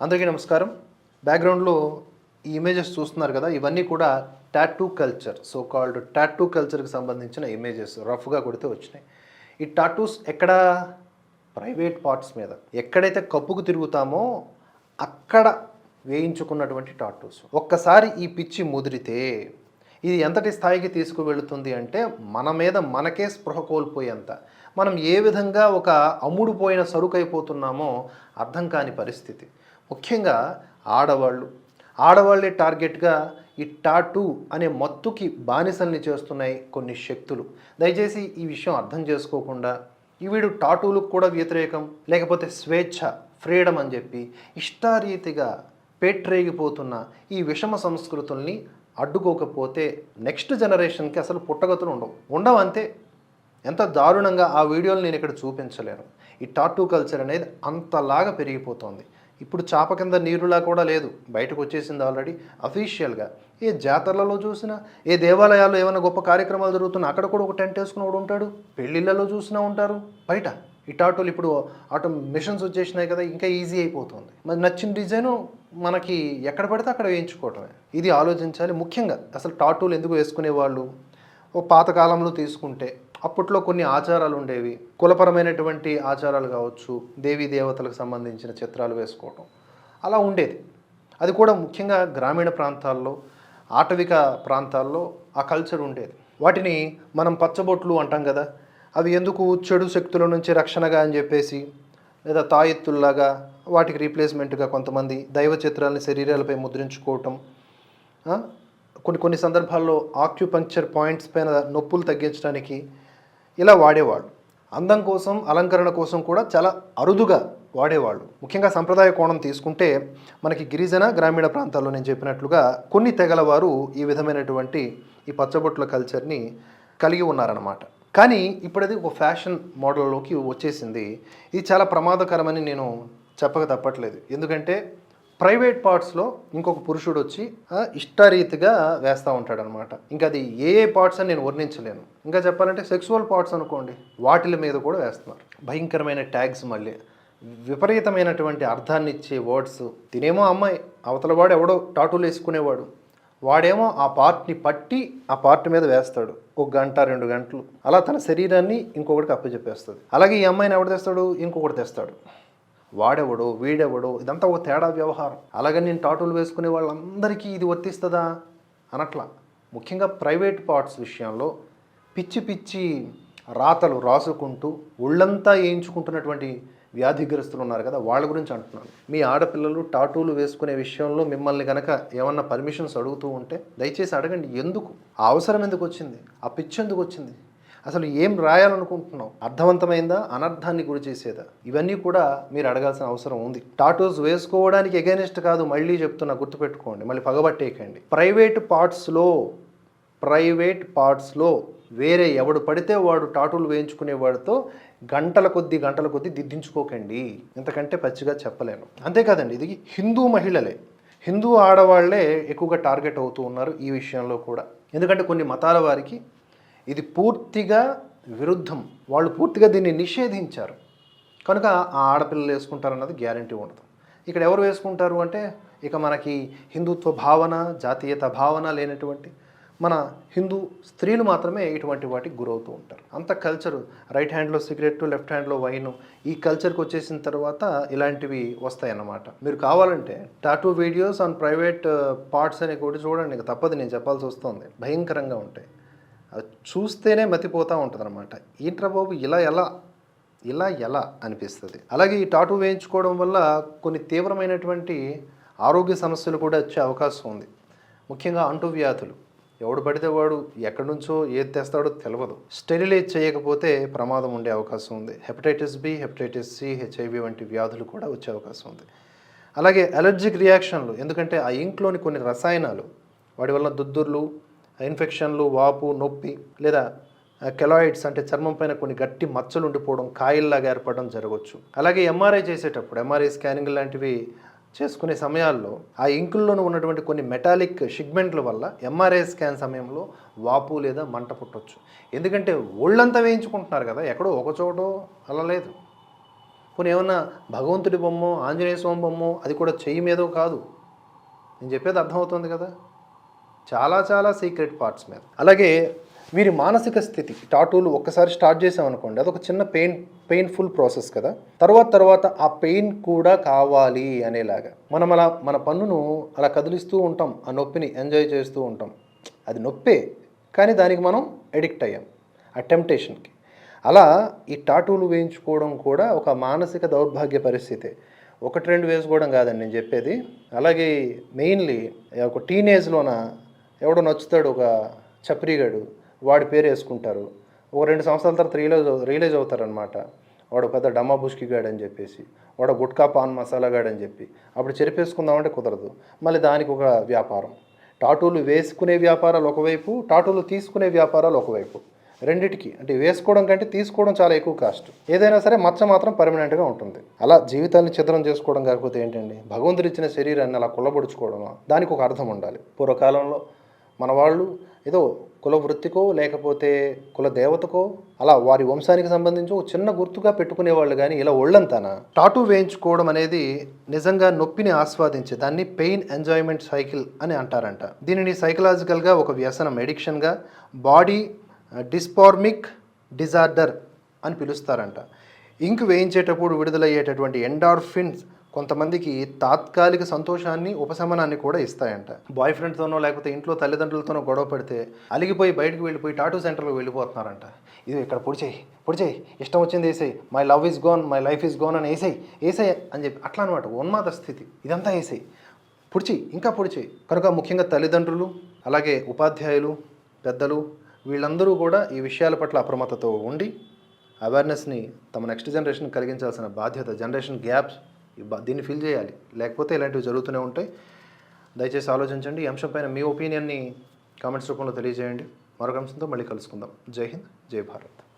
అందరికీ నమస్కారం. బ్యాక్గ్రౌండ్లో ఈ ఇమేజెస్ చూస్తున్నారు కదా ఇవన్నీ కూడా tattoo culture so called tattoo కల్చర్కి సంబంధించిన ఇమేజెస్ రఫ్గా కొడితే వచ్చినాయి. ఈ టాటూస్ ఎక్కడ? ప్రైవేట్ పార్ట్స్ మీద. ఎక్కడైతే కప్పుకు తిరుగుతామో అక్కడ వేయించుకున్నటువంటి టాటూస్. ఒక్కసారి ఈ పిచ్చి ముదిరితే ఇది ఎంతటి స్థాయికి తీసుకువెళుతుంది అంటే మన మీద మనకే స్పృహ కోల్పోయేంత. మనం ఏ విధంగా ఒక అమ్ముడుపోయిన సరుకు అయిపోతున్నామో అర్థం కాని పరిస్థితి. ముఖ్యంగా ఆడవాళ్ళు. ఆడవాళ్ళే టార్గెట్గా ఈ టాటూ అనే మత్తుకి బానిసల్ని చేస్తున్నాయి కొన్ని శక్తులు. దయచేసి ఈ విషయం అర్థం చేసుకోకుండా వీడు టాటూలకు కూడా వ్యతిరేకం లేకపోతే స్వేచ్ఛ ఫ్రీడమ్ అని చెప్పి ఇష్టారీతిగా పేట్రేగిపోతున్న ఈ విషమ సంస్కృతుల్ని అడ్డుకోకపోతే నెక్స్ట్ జనరేషన్కి అసలు పుట్టగతులు ఉండవు. ఉండవు అంతే. ఎంత దారుణంగా ఆ వీడియోలు నేను ఇక్కడ చూపించలేను. ఈ టాటూ కల్చర్ అనేది అంతలాగా పెరిగిపోతుంది. ఇప్పుడు చాప కింద నీరులా కూడా లేదు. బయటకు వచ్చేసింది ఆల్రెడీ అఫీషియల్గా ఏ జాతరలలో చూసినా ఏ దేవాలయాల్లో ఏమైనా గొప్ప కార్యక్రమాలు జరుగుతున్నా అక్కడ కూడా ఒక టెంట్ వేసుకుని ఉంటాడు. పెళ్ళిళ్ళలో చూసినా ఉంటారు. బయట ఈ టాటూలు ఇప్పుడు ఆటో మిషన్స్ వచ్చేసినాయి కదా ఇంకా ఈజీ అయిపోతుంది. మరి నచ్చిన డిజైను మనకి ఎక్కడ పడితే అక్కడ వేయించుకోవటమే. ఇది ఆలోచించాలి. ముఖ్యంగా అసలు టాటూలు ఎందుకు వేసుకునేవాళ్ళు? ఓ పాతకాలంలో తీసుకుంటే అప్పట్లో కొన్ని ఆచారాలు ఉండేవి. కులపరమైనటువంటి ఆచారాలు కావచ్చు దేవీ దేవతలకు సంబంధించిన చిత్రాలు వేసుకోవటం. అలా ఉండేది. అది కూడా ముఖ్యంగా గ్రామీణ ప్రాంతాల్లో ఆటవిక ప్రాంతాల్లో ఆ కల్చర్ ఉండేది. వాటిని మనం పచ్చబొట్లు అంటాం కదా అవి ఎందుకు చెడు శక్తుల నుంచి రక్షణగా అని చెప్పేసి లేదా తాయెత్తుల్లాగా వాటికి రీప్లేస్మెంట్గా కొంతమంది దైవ చిత్రాలని శరీరాలపై ముద్రించుకోవటం కొన్ని కొన్ని సందర్భాల్లో ఆక్యుపంక్చర్ పాయింట్స్ పైన నొప్పులు తగ్గించడానికి ఇలా వాడేవాళ్ళు. అందం కోసం అలంకరణ కోసం కూడా చాలా అరుదుగా వాడేవాళ్ళు. ముఖ్యంగా సంప్రదాయ కోణం తీసుకుంటే మనకి గిరిజన గ్రామీణ ప్రాంతాల్లో నేను చెప్పినట్లుగా కొన్ని తెగల వారు ఈ విధమైనటువంటి ఈ పచ్చబొట్ల కల్చర్ని కలిగి ఉన్నారన్నమాట. కానీ ఇప్పుడు అది ఒక ఫ్యాషన్ మోడల్లోకి వచ్చేసింది. ఇది చాలా ప్రమాదకరమని నేను చెప్పక తప్పట్లేదు. ఎందుకంటే ప్రైవేట్ పార్ట్స్లో ఇంకొక పురుషుడు వచ్చి ఇష్టారీతిగా వేస్తూ ఉంటాడనమాట. ఇంకా అది ఏ ఏ పార్ట్స్ అని నేను వర్ణించలేను. ఇంకా చెప్పాలంటే సెక్సువల్ పార్ట్స్ అనుకోండి వాటిల మీద కూడా వేస్తున్నారు. భయంకరమైన ట్యాగ్స్ మళ్ళీ. విపరీతమైనటువంటి అర్థాన్ని ఇచ్చే వర్డ్స్. తినేమో అమ్మాయి అవతల వాడు ఎవడో టాటూలు వేసుకునేవాడు. వాడేమో ఆ పార్ట్ని పట్టి ఆ పార్ట్ మీద వేస్తాడు. ఒక గంట రెండు గంటలు. అలా తన శరీరాన్ని ఇంకొకటికి అప్పచెప్పేస్తుంది అలాగే ఈ అమ్మాయిని ఎవడు తెస్తాడు? ఇంకొకటి తెస్తాడు. వాడెవడో వీడెవడో ఇదంతా ఒక తేడా వ్యవహారం. అలాగే నేను టాటూలు వేసుకునే వాళ్ళందరికీ ఇది వర్తిస్తుందా? అనట్లా. ముఖ్యంగా ప్రైవేట్ పార్ట్స్ విషయంలో పిచ్చి పిచ్చి రాతలు రాసుకుంటూ ఒళ్ళంతా వేయించుకుంటున్నటువంటి వ్యాధిగ్రస్తులు ఉన్నారు కదా వాళ్ళ గురించి అంటున్నాను. మీ ఆడపిల్లలు టాటూలు వేసుకునే విషయంలో మిమ్మల్ని కనుక ఏమన్నా పర్మిషన్స్ అడుగుతూ ఉంటే దయచేసి అడగండి ఎందుకు? ఆ అవసరం ఎందుకు వచ్చింది? ఆ పిచ్చి ఎందుకు వచ్చింది? అసలు ఏం రాయాలనుకుంటున్నావు? అర్థవంతమైందా? అనర్థాన్ని గురి చేసేదా? ఇవన్నీ కూడా మీరు అడగాల్సిన అవసరం ఉంది. టాటూస్ వేసుకోవడానికి ఎగైనెస్ట్ కాదు మళ్ళీ చెప్తున్నా గుర్తుపెట్టుకోండి. మళ్ళీ పగబట్టేయకండి. ప్రైవేట్ పార్ట్స్లో ప్రైవేట్ పార్ట్స్లో వేరే ఎవడు పడితే వాడు టాటూలు వేయించుకునే వాడితో గంటల కొద్ది గంటల కొద్ది దిద్దించుకోకండి. ఇంతకంటే పచ్చిగా చెప్పలేను. అంతేకాదండి ఇది హిందూ మహిళలే. హిందూ ఆడవాళ్ళే ఎక్కువగా టార్గెట్ అవుతూ ఉన్నారు ఈ విషయంలో కూడా. ఎందుకంటే కొన్ని మతాల వారికి ఇది పూర్తిగా విరుద్ధం. వాళ్ళు పూర్తిగా దీన్ని నిషేధించారు. కనుక ఆ ఆడపిల్లలు వేసుకుంటారన్నది గ్యారంటీ ఉండదు. ఇక్కడ ఎవరు వేసుకుంటారు అంటే ఇక మనకి హిందుత్వ భావన జాతీయత భావన లేనటువంటి మన హిందూ స్త్రీలు మాత్రమే ఇటువంటి వాటికి గురవుతూ ఉంటారు. అంత కల్చరు రైట్ హ్యాండ్లో సిగరెట్ లెఫ్ట్ హ్యాండ్లో వైన్ ఈ కల్చర్కి వచ్చేసిన తర్వాత ఇలాంటివి వస్తాయన్నమాట. మీరు కావాలంటే tattoo videos on private parts అనే కూడా చూడండి. ఇక తప్పదు నేను చెప్పాల్సి వస్తుంది. భయంకరంగా ఉంటాయి. అది చూస్తేనే మతిపోతూ ఉంటుంది అనమాట ఏంట్రా బాబు ఇలా ఎలా ఇలా ఎలా అనిపిస్తుంది? అలాగే ఈ టాటూ వేయించుకోవడం వల్ల కొన్ని తీవ్రమైనటువంటి ఆరోగ్య సమస్యలు కూడా వచ్చే అవకాశం ఉంది. ముఖ్యంగా అంటువ్యాధులు ఎవడు పడితే వాడు ఎక్కడి నుంచో ఏది తెస్తాడో తెలియదు స్టెరిలైజ్ చేయకపోతే ప్రమాదం ఉండే అవకాశం ఉంది. Hepatitis B hepatitis C HIV వంటి వ్యాధులు కూడా వచ్చే అవకాశం ఉంది. అలాగే అలర్జిక్ రియాక్షన్లు ఎందుకంటే ఆ ఇంక్లోని కొన్ని రసాయనాలు వాటి వల్ల దుద్దుర్లు ఇన్ఫెక్షన్లు వాపు నొప్పి లేదా కెలాయిడ్స్ అంటే చర్మం పైన కొన్ని గట్టి మచ్చలు ఉండిపోవడం కాయల్లాగా ఏర్పడడం జరగవచ్చు అలాగే ఎంఆర్ఐ చేసేటప్పుడు ఎంఆర్ఐ స్కానింగ్ లాంటివి చేసుకునే సమయాల్లో ఆ ఇంకుల్లోనూ ఉన్నటువంటి కొన్ని మెటాలిక్ షిగ్మెంట్ల వల్ల ఎంఆర్ఐ స్కాన్ సమయంలో వాపు లేదా మంట పుట్టొచ్చు. ఎందుకంటే ఒళ్ళంతా వేయించుకుంటున్నారు కదా ఎక్కడో ఒక చోటో అలా లేదు. పోనీ ఏమన్నా భగవంతుడి బొమ్మో ఆంజనేయ స్వామి బొమ్మో అది కూడా చెయ్యి మీదో కాదు. నేను చెప్పేది అర్థమవుతుంది కదా? చాలా చాలా సీక్రెట్ పార్ట్స్ మీద. అలాగే వీరి మానసిక స్థితి టాటూలు ఒక్కసారి స్టార్ట్ చేసామనుకోండి అదొక చిన్న పెయిన్ పెయిన్ఫుల్ ప్రాసెస్ కదా. తర్వాత తర్వాత ఆ పెయిన్ కూడా కావాలి అనేలాగా. మనం అలా మన పన్నును అలా కదిలిస్తూ ఉంటాం ఆ నొప్పిని ఎంజాయ్ చేస్తూ ఉంటాం. అది నొప్పే కానీ దానికి మనం ఎడిక్ట్ అయ్యాం ఆ టెంప్టేషన్కి అలా ఈ టాటూలు వేయించుకోవడం కూడా ఒక మానసిక దౌర్భాగ్య పరిస్థితే. ఒకటి రెండు వేసుకోవడం కాదండి నేను చెప్పేది. అలాగే మెయిన్లీ ఒక టీనేజ్లోన ఎవడో నచ్చుతాడు ఒక చప్రిగాడు వాడి పేరు వేసుకుంటారు. ఒక రెండు సంవత్సరాల తర్వాత రియలైజ్ రియలైజ్ అవుతారనమాట వాడు పెద్ద డమ్మా బుష్కిగాడు అని చెప్పేసి వాడు గుట్కా పాన్ మసాలా గాడు అని చెప్పి. అప్పుడు చెరిపేసుకుందామంటే కుదరదు. మళ్ళీ దానికి ఒక వ్యాపారం. టాటూలు వేసుకునే వ్యాపారాలు ఒకవైపు టాటూలు తీసుకునే వ్యాపారాలు ఒకవైపు. రెండిటికి అంటే వేసుకోవడం కంటే తీసుకోవడం చాలా ఎక్కువ కాస్ట్. ఏదైనా సరే మచ్చ మాత్రం పర్మనెంట్గా ఉంటుంది. అలా జీవితాన్ని చిత్రం చేసుకోవడం కాకపోతే ఏంటండి? భగవంతుడిచ్చిన శరీరాన్ని అలా కుల్లబొడుచుకోవడం దానికి ఒక అర్థం ఉండాలి. పూర్వకాలంలో మన వాళ్ళు ఏదో కుల వృత్తికో లేకపోతే కుల దేవతకో అలా వారి వంశానికి సంబంధించి ఒక చిన్న గుర్తుగా పెట్టుకునేవాళ్ళు కానీ ఇలా ఒళ్ళంతానా? టాటూ వేయించుకోవడం అనేది నిజంగా నొప్పిని ఆస్వాదించే దాన్ని పెయిన్ ఎంజాయ్మెంట్ సైకిల్ అని అంటారంట. దీనిని సైకలాజికల్గా ఒక వ్యసనం ఎడిక్షన్గా బాడీ డిస్ఫార్మిక్ డిజార్డర్ అని పిలుస్తారంట. ఇంక్ వేయించేటప్పుడు విడుదలయ్యేటటువంటి ఎండార్ఫిన్స్ కొంతమందికి తాత్కాలిక సంతోషాన్ని ఉపశమనాన్ని కూడా ఇస్తాయంట. బాయ్ ఫ్రెండ్తోనో లేకపోతే ఇంట్లో తల్లిదండ్రులతోనో గొడవ పడితే అలిగిపోయి బయటకు వెళ్ళిపోయి టాటూ సెంటర్లో వెళ్ళిపోతున్నారంట. ఇది ఇక్కడ పొడిచేయి పొడిచేయి ఇష్టం వచ్చింది వేసేయి my love is gone my life is gone అని వేసేయి వేసేయి అని చెప్పి అట్లా అనమాట ఉన్మాద స్థితి. ఇదంతా వేసేయి. పొడిచి ఇంకా పొడిచేయి కనుక ముఖ్యంగా తల్లిదండ్రులు అలాగే ఉపాధ్యాయులు పెద్దలు వీళ్ళందరూ కూడా ఈ విషయాల పట్ల అప్రమత్తతో ఉండి అవేర్నెస్ని తమ నెక్స్ట్ జనరేషన్ కలిగించాల్సిన బాధ్యత జనరేషన్ గ్యాప్స్ దీన్ని ఫిల్ చేయాలి. లేకపోతే ఇలాంటివి జరుగుతూనే ఉంటాయి. దయచేసి ఆలోచించండి. ఈ అంశంపైన మీ ఒపీనియన్ని కామెంట్స్ రూపంలో తెలియజేయండి. మరొక అంశంతో మళ్ళీ కలుసుకుందాం. జై హింద్ జై భారత్.